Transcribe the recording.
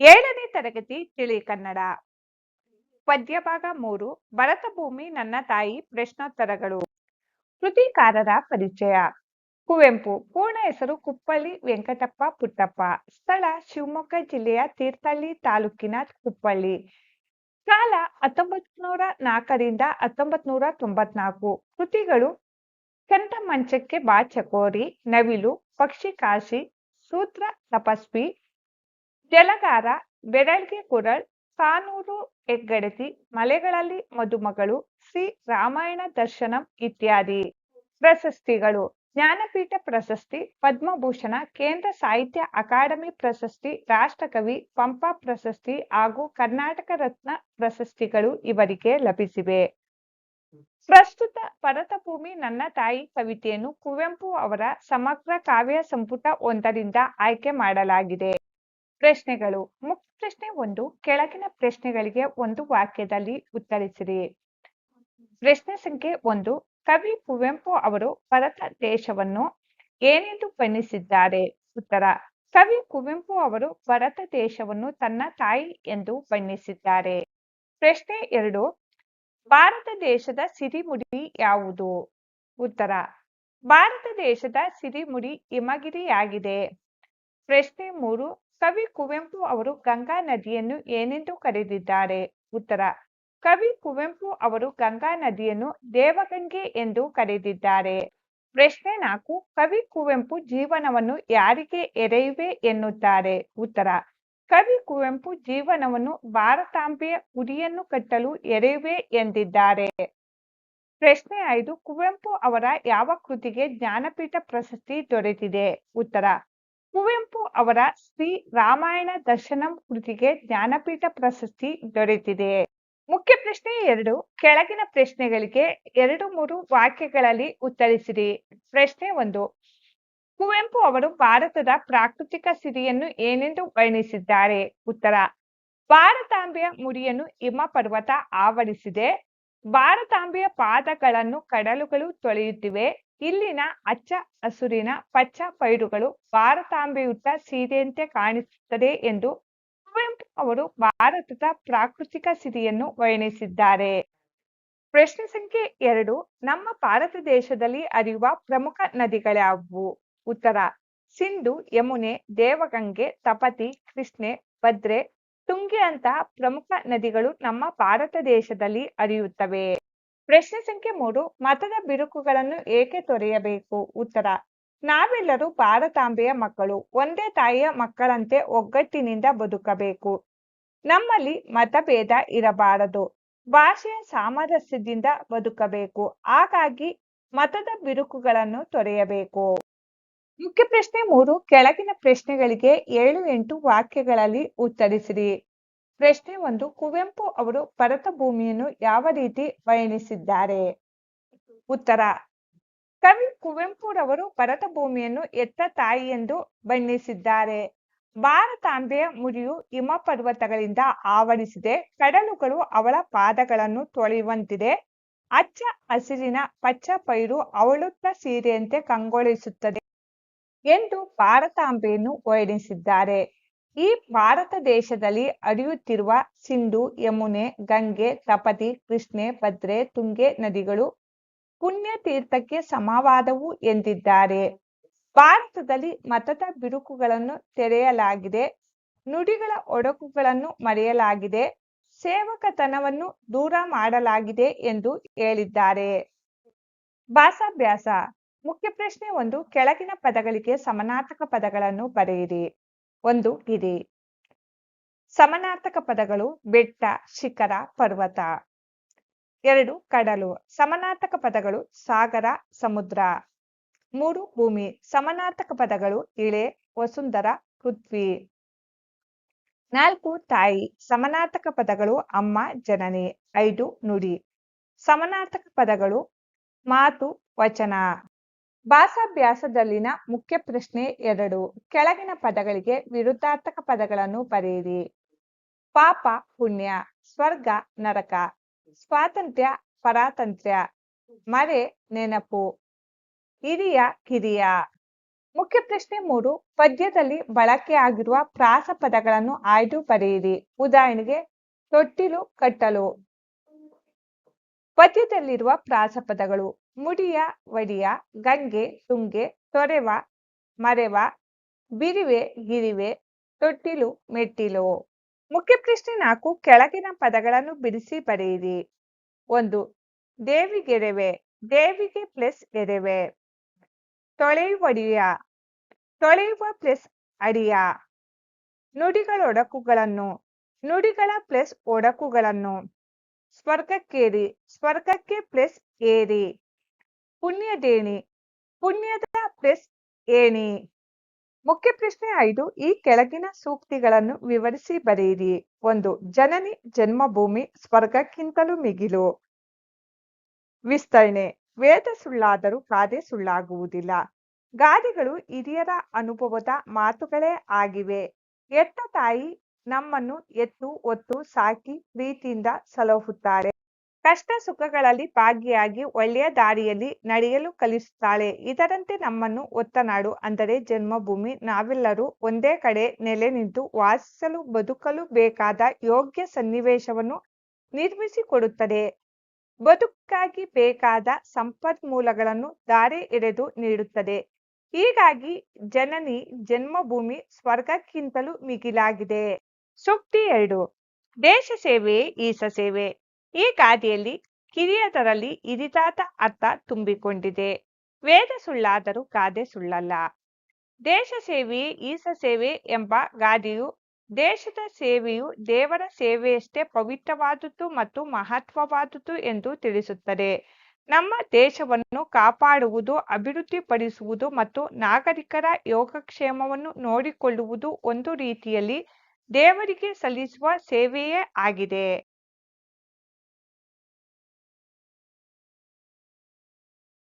ಏಳನೇ ತರಗತಿ ತಿಳಿ ಕನ್ನಡ. ಪದ್ಯಭಾಗ ಮೂರು ಭೂಮಿ ನನ್ನ ತಾಯಿ ಪ್ರಶ್ನೋತ್ತರಗಳು. ಕೃತಿಕಾರರ ಪರಿಚಯ. ಕುವೆಂಪು, ಪೂರ್ಣ ಹೆಸರು ಕುಪ್ಪಳ್ಳಿ ವೆಂಕಟಪ್ಪ ಪುಟ್ಟಪ್ಪ. ಸ್ಥಳ ಶಿವಮೊಗ್ಗ ಜಿಲ್ಲೆಯ ತೀರ್ಥಹಳ್ಳಿ ತಾಲೂಕಿನ ಕುಪ್ಪಳ್ಳಿ. ಕಾಲ ಹತ್ತೊಂಬತ್ ನೂರ ನಾಲ್ಕರಿಂದ ಹತ್ತೊಂಬತ್ ನೂರ ತೊಂಬತ್ನಾಲ್ಕು. ಕೃತಿಗಳು ಕಂಠ ಮಂಚಕ್ಕೆ ಬಾ ಚಕೋರಿ ನವಿಲು, ಪಕ್ಷಿ ಕಾಶಿ, ಸೂತ್ರ ತಪಸ್ವಿ ಜಲಗಾರ ಬೆರಳ್ಗೆ ಕುರಳ್, ಸಾನೂರು ಹೆಗ್ಗಡತಿ ಮಲೆಗಳಲ್ಲಿ ಮದುಮಗಳು, ಶ್ರೀ ರಾಮಾಯಣ ದರ್ಶನಂ ಇತ್ಯಾದಿ. ಪ್ರಶಸ್ತಿಗಳು. ಜ್ಞಾನಪೀಠ ಪ್ರಶಸ್ತಿ, ಪದ್ಮಭೂಷಣ, ಕೇಂದ್ರ ಸಾಹಿತ್ಯ ಅಕಾಡೆಮಿ ಪ್ರಶಸ್ತಿ, ರಾಷ್ಟ್ರಕವಿ, ಪಂಪ ಪ್ರಶಸ್ತಿ ಹಾಗೂ ಕರ್ನಾಟಕ ರತ್ನ ಪ್ರಶಸ್ತಿಗಳು ಇವರಿಗೆ ಲಭಿಸಿವೆ. ಪ್ರಸ್ತುತ ಭರತಭೂಮಿ ನನ್ನ ತಾಯಿ ಕವಿತೆಯನ್ನು ಕುವೆಂಪು ಅವರ ಸಮಗ್ರ ಕಾವ್ಯ ಸಂಪುಟ ಒಂದರಿಂದ ಆಯ್ಕೆ ಮಾಡಲಾಗಿದೆ. ಪ್ರಶ್ನೆಗಳು. ಮುಖ್ಯ ಪ್ರಶ್ನೆ ಒಂದು, ಕೆಳಗಿನ ಪ್ರಶ್ನೆಗಳಿಗೆ ಒಂದು ವಾಕ್ಯದಲ್ಲಿ ಉತ್ತರಿಸಿರಿ. ಪ್ರಶ್ನೆ ಸಂಖ್ಯೆ ಒಂದು, ಕವಿ ಕುವೆಂಪು ಅವರು ಭಾರತ ದೇಶವನ್ನು ಏನೆಂದು ಬಣ್ಣಿಸಿದ್ದಾರೆ? ಉತ್ತರ, ಕವಿ ಕುವೆಂಪು ಅವರು ಭಾರತ ದೇಶವನ್ನು ತನ್ನ ತಾಯಿ ಎಂದು ಬಣ್ಣಿಸಿದ್ದಾರೆ. ಪ್ರಶ್ನೆ ಎರಡು, ಭಾರತ ದೇಶದ ಸಿರಿಮುಡಿ ಯಾವುದು? ಉತ್ತರ, ಭಾರತ ದೇಶದ ಸಿರಿಮುಡಿ ಹಿಮಗಿರಿಯಾಗಿದೆ. ಪ್ರಶ್ನೆ ಮೂರು ಕವಿ ಕುವೆಂಪು ಅವರು ಗಂಗಾ ನದಿಯನ್ನು ಏನೆಂದು ಕರೆದಿದ್ದಾರೆ? ಉತ್ತರ, ಕವಿ ಕುವೆಂಪು ಅವರು ಗಂಗಾ ನದಿಯನ್ನು ದೇವಗಂಗೆ ಎಂದು ಕರೆದಿದ್ದಾರೆ. ಪ್ರಶ್ನೆ ನಾಲ್ಕು, ಕವಿ ಕುವೆಂಪು ಜೀವನವನ್ನು ಯಾರಿಗೆ ಎರೆಯುವೆ ಎನ್ನುತ್ತಾರೆ? ಉತ್ತರ, ಕವಿ ಕುವೆಂಪು ಜೀವನವನ್ನು ಭಾರತಾಂಬೆಯ ಗುಡಿಯನ್ನು ಕಟ್ಟಲು ಎರೆಯುವೆ ಎಂದಿದ್ದಾರೆ. ಪ್ರಶ್ನೆ ಐದು, ಕುವೆಂಪು ಅವರ ಯಾವ ಕೃತಿಗೆ ಜ್ಞಾನಪೀಠ ಪ್ರಶಸ್ತಿ ದೊರೆತಿದೆ? ಉತ್ತರ ಕುವೆಂಪು ಅವರ ಶ್ರೀ ರಾಮಾಯಣ ದರ್ಶನಂ ಕೃತಿಗೆ ಜ್ಞಾನಪೀಠ ಪ್ರಶಸ್ತಿ ದೊರೆತಿದೆ. ಮುಖ್ಯ ಪ್ರಶ್ನೆ ಎರಡು, ಕೆಳಗಿನ ಪ್ರಶ್ನೆಗಳಿಗೆ ಎರಡು ಮೂರು ವಾಕ್ಯಗಳಲ್ಲಿ ಉತ್ತರಿಸಿರಿ. ಪ್ರಶ್ನೆ ಒಂದು, ಕುವೆಂಪು ಅವರು ಭಾರತದ ಪ್ರಾಕೃತಿಕ ಸಿರಿಯನ್ನು ಏನೆಂದು ವರ್ಣಿಸಿದ್ದಾರೆ? ಉತ್ತರ, ಭಾರತಾಂಬೆಯ ಮುಡಿಯನ್ನು ಹಿಮ ಪರ್ವತ ಆವರಿಸಿದೆ. ಭಾರತಾಂಬೆಯ ಪಾದಗಳನ್ನು ಕಡಲುಗಳು ತೊಳೆಯುತ್ತಿವೆ. ಇಲ್ಲಿನ ಅಚ್ಚ ಹಸುರಿನ ಪಚ್ಚ ಪೈರುಗಳು ಭಾರತಾಂಬೆಯುತ್ತ ಸೀರೆಯಂತೆ ಕಾಣಿಸುತ್ತದೆ ಎಂದು ಕುವೆಂಪು ಅವರು ಭಾರತದ ಪ್ರಾಕೃತಿಕ ಸಿರಿಯನ್ನು ವರ್ಣಿಸಿದ್ದಾರೆ. ಪ್ರಶ್ನೆ ಸಂಖ್ಯೆ ಎರಡು, ನಮ್ಮ ಭಾರತ ದೇಶದಲ್ಲಿ ಹರಿಯುವ ಪ್ರಮುಖ ನದಿಗಳ್ಯಾವುವು ಉತ್ತರ, ಸಿಂಧು, ಯಮುನೆ, ದೇವಗಂಗೆ, ತಪತಿ, ಕೃಷ್ಣೆ, ಭದ್ರೆ, ತುಂಗೆ ಅಂತಹ ಪ್ರಮುಖ ನದಿಗಳು ನಮ್ಮ ಭಾರತ ದೇಶದಲ್ಲಿ ಹರಿಯುತ್ತವೆ ಪ್ರಶ್ನೆ ಸಂಖ್ಯೆ ಮೂರು, ಮತದ ಬಿರುಕುಗಳನ್ನು ಏಕೆ ತೊರೆಯಬೇಕು? ಉತ್ತರ, ನಾವೆಲ್ಲರೂ ಭಾರತಾಂಬೆಯ ಮಕ್ಕಳು, ಒಂದೇ ತಾಯಿಯ ಮಕ್ಕಳಂತೆ ಒಗ್ಗಟ್ಟಿನಿಂದ ಬದುಕಬೇಕು. ನಮ್ಮಲ್ಲಿ ಮತಭೇದ ಇರಬಾರದು. ಭಾಷೆಯ ಸಾಮರಸ್ಯದಿಂದ ಬದುಕಬೇಕು. ಹಾಗಾಗಿ ಮತದ ಬಿರುಕುಗಳನ್ನು ತೊರೆಯಬೇಕು. ಮುಖ್ಯ ಪ್ರಶ್ನೆ ಮೂರು, ಕೆಳಗಿನ ಪ್ರಶ್ನೆಗಳಿಗೆ ಏಳು ಎಂಟು ವಾಕ್ಯಗಳಲ್ಲಿ ಉತ್ತರಿಸಿರಿ. ಪ್ರಶ್ನೆ ಒಂದು, ಕುವೆಂಪು ಅವರು ಭರತ ಭೂಮಿಯನ್ನು ಯಾವ ರೀತಿ ವರ್ಣಿಸಿದ್ದಾರೆ ಉತ್ತರ, ಕವಿ ಕುವೆಂಪುರವರು ಭರತ ಭೂಮಿಯನ್ನು ಎತ್ತ ತಾಯಿ ಎಂದು ಬಣ್ಣಿಸಿದ್ದಾರೆ. ಭಾರತಾಂಬೆಯ ಮುಡಿಯು ಹಿಮ ಪರ್ವತಗಳಿಂದ ಆವರಿಸಿದೆ. ಕಡಲುಗಳು ಅವಳ ಪಾದಗಳನ್ನು ತೊಳೆಯುವಂತಿದೆ. ಅಚ್ಚ ಹಸಿರಿನ ಪಚ್ಚ ಪೈರು ಅವಳುತ್ತ ಸೀರೆಯಂತೆ ಕಂಗೊಳಿಸುತ್ತದೆ ಎಂದು ಭಾರತಾಂಬೆಯನ್ನು ವರ್ಣಿಸಿದ್ದಾರೆ ಈ ಭಾರತ ದೇಶದಲ್ಲಿ ಹರಿಯುತ್ತಿರುವ ಸಿಂಧು, ಯಮುನೆ, ಗಂಗೆ ತಪತಿ ಕೃಷ್ಣೆ, ಭದ್ರೆ, ತುಂಗೆ ನದಿಗಳು ಪುಣ್ಯ ತೀರ್ಥಕ್ಕೆ ಸಮವಾದವು ಎಂದಿದ್ದಾರೆ. ಭಾರತದಲ್ಲಿ ಮತದ ಬಿರುಕುಗಳನ್ನು ತೆರೆಯಲಾಗಿದೆ, ನುಡಿಗಳ ಒಡಕುಗಳನ್ನು ಮರೆಯಲಾಗಿದೆ, ಸೇವಕತನವನ್ನು ದೂರ ಮಾಡಲಾಗಿದೆ ಎಂದು ಹೇಳಿದ್ದಾರೆ. ಭಾಸಾಭ್ಯಾಸ ಮುಖ್ಯ ಪ್ರಶ್ನೆ ಒಂದು, ಕೆಳಗಿನ ಪದಗಳಿಗೆ ಸಮನಾರ್ಥಕ ಪದಗಳನ್ನು ಬರೆಯಿರಿ. ಒಂದು ಗಿರಿ ಸಮನಾರ್ಥಕ ಪದಗಳು ಬೆಟ್ಟ, ಶಿಖರ, ಪರ್ವತ. ಎರಡು, ಕಡಲು. ಸಮನಾರ್ಥಕ ಪದಗಳು ಸಾಗರ, ಸಮುದ್ರ. ಮೂರು, ಭೂಮಿ. ಸಮನಾರ್ಥಕ ಪದಗಳು ಇಳೆ, ವಸುಂಧರ, ಪೃಥ್ವಿ. ನಾಲ್ಕು, ತಾಯಿ. ಸಮನಾರ್ಥಕ ಪದಗಳು ಅಮ್ಮ, ಜನನಿ. ಐದು, ನುಡಿ. ಸಮನಾರ್ಥಕ ಪದಗಳು ಮಾತು, ವಚನ. ಭಾಷಾಭ್ಯಾಸದಲ್ಲಿನ ಮುಖ್ಯ ಪ್ರಶ್ನೆ ಎರಡು. ಕೆಳಗಿನ ಪದಗಳಿಗೆ ವಿರುದ್ಧಾರ್ಥಕ ಪದಗಳನ್ನು ಬರೆಯಿರಿ. ಪಾಪ, ಪುಣ್ಯ, ಸ್ವರ್ಗ, ನರಕ, ಸ್ವಾತಂತ್ರ್ಯ, ಪರಾತಂತ್ರ್ಯ, ಮರೆ, ನೆನಪು, ಹಿರಿಯ, ಕಿರಿಯ. ಮುಖ್ಯ ಪ್ರಶ್ನೆ ಮೂರು. ಪದ್ಯದಲ್ಲಿ ಬಳಕೆಯಾಗಿರುವ ಪ್ರಾಸ ಪದಗಳನ್ನು ಆಯ್ದು ಬರೆಯಿರಿ. ಉದಾಹರಣೆಗೆ, ತೊಟ್ಟಿಲು, ಕಟ್ಟಲು. ಪದ್ಯದಲ್ಲಿರುವ ಪ್ರಾಸಪದಗಳು ಮುಡಿಯ, ವಡಿಯ, ಗಂಗೆ, ತುಂಗೆ, ತೊರೆವ, ಮರೆವ, ಬಿರಿವೆ, ಗಿರಿವೆ, ತೊಟ್ಟಿಲು, ಮೆಟ್ಟಿಲು. ಮುಖ್ಯ ಪ್ರಶ್ನೆ ನಾಲ್ಕು, ಕೆಳಗಿನ ಪದಗಳನ್ನು ಬಿಡಿಸಿ ಬರೆಯಿರಿ. ಒಂದು, ದೇವಿಗೆರೆವೆ, ದೇವಿಗೆ ಪ್ಲಸ್ ಎರೆವೆ. ತೊಳೆಯುವಡಿಯ ತೊಳೆಯುವ ಪ್ಲಸ್ ಅಡಿಯ. ನುಡಿಗಳೊಡಕುಗಳನ್ನು ನುಡಿಗಳ ಪ್ಲಸ್ ಒಡಕುಗಳನ್ನು. ಸ್ವರ್ಗಕ್ಕೇರಿ ಸ್ವರ್ಗಕ್ಕೆ ಪ್ಲಸ್ ಏರಿ. ಪುಣ್ಯದೇಣಿ ಪುಣ್ಯದ ಪ್ಲಸ್ ಏಣಿ. ಮುಖ್ಯ ಪ್ರಶ್ನೆ ಐದು, ಈ ಕೆಳಗಿನ ಸೂಕ್ತಿಗಳನ್ನು ವಿವರಿಸಿ ಬರೆಯಿರಿ. ಒಂದು, ಜನನಿ ಜನ್ಮಭೂಮಿ ಸ್ವರ್ಗಕ್ಕಿಂತಲೂ ಮಿಗಿಲು. ವಿಸ್ತರಣೆ, ವೇದ ಸುಳ್ಳಾದರೂ ಗಾದೆ ಸುಳ್ಳಾಗುವುದಿಲ್ಲ. ಗಾದೆಗಳು ಹಿರಿಯರ ಅನುಭವದ ಮಾತುಗಳೇ ಆಗಿವೆ. ಎತ್ತ ತಾಯಿ ನಮ್ಮನ್ನು ಎತ್ತು ಒತ್ತು ಸಾಕಿ ಪ್ರೀತಿಯಿಂದ ಸಲಹುತ್ತಾರೆ. ಕಷ್ಟ ಸುಖಗಳಲ್ಲಿ ಭಾಗಿಯಾಗಿ ಒಳ್ಳೆಯ ದಾರಿಯಲ್ಲಿ ನಡೆಯಲು ಕಲಿಸುತ್ತಾಳೆ. ಇದರಂತೆ ನಮ್ಮನ್ನು ಒತ್ತನಾಡು ಅಂದರೆ ಜನ್ಮಭೂಮಿ. ನಾವೆಲ್ಲರೂ ಒಂದೇ ಕಡೆ ನೆಲೆ ನಿಂತು ವಾಸಿಸಲು, ಬದುಕಲು ಬೇಕಾದ ಯೋಗ್ಯ ಸನ್ನಿವೇಶವನ್ನು ನಿರ್ಮಿಸಿಕೊಡುತ್ತದೆ. ಬದುಕಾಗಿ ಬೇಕಾದ ಸಂಪನ್ಮೂಲಗಳನ್ನು ದಾರಿ ಎಡೆದು ನೀಡುತ್ತದೆ. ಹೀಗಾಗಿ ಜನನಿ, ಜನ್ಮಭೂಮಿ ಸ್ವರ್ಗಕ್ಕಿಂತಲೂ ಮಿಗಿಲಾಗಿದೆ. ಸೂಕ್ತಿ ಎರಡು. ದೇಶ ಸೇವೆಯೇ ಈಸ ಸೇವೆ. ಈ ಗಾದೆಯಲ್ಲಿ ಕಿರಿಯದರಲ್ಲಿ ಇರಿದಾದ ಅರ್ಥ ತುಂಬಿಕೊಂಡಿದೆ. ವೇದ ಸುಳ್ಳಾದರೂ ಗಾದೆ ಸುಳ್ಳಲ್ಲ. ದೇಶ ಸೇವೆಯೇ ಈಸ ಸೇವೆ ಎಂಬ ಗಾದೆಯು ದೇಶದ ಸೇವೆಯು ದೇವರ ಸೇವೆಯಷ್ಟೇ ಪವಿತ್ರವಾದುದು ಮತ್ತು ಮಹತ್ವವಾದುದು ಎಂದು ತಿಳಿಸುತ್ತದೆ. ನಮ್ಮ ದೇಶವನ್ನು ಕಾಪಾಡುವುದು, ಅಭಿವೃದ್ಧಿಪಡಿಸುವುದು ಮತ್ತು ನಾಗರಿಕರ ಯೋಗಕ್ಷೇಮವನ್ನು ನೋಡಿಕೊಳ್ಳುವುದು ಒಂದು ರೀತಿಯಲ್ಲಿ ದೇವರಿಗೆ ಸಲ್ಲಿಸುವ ಸೇವೆಯೇ ಆಗಿದೆ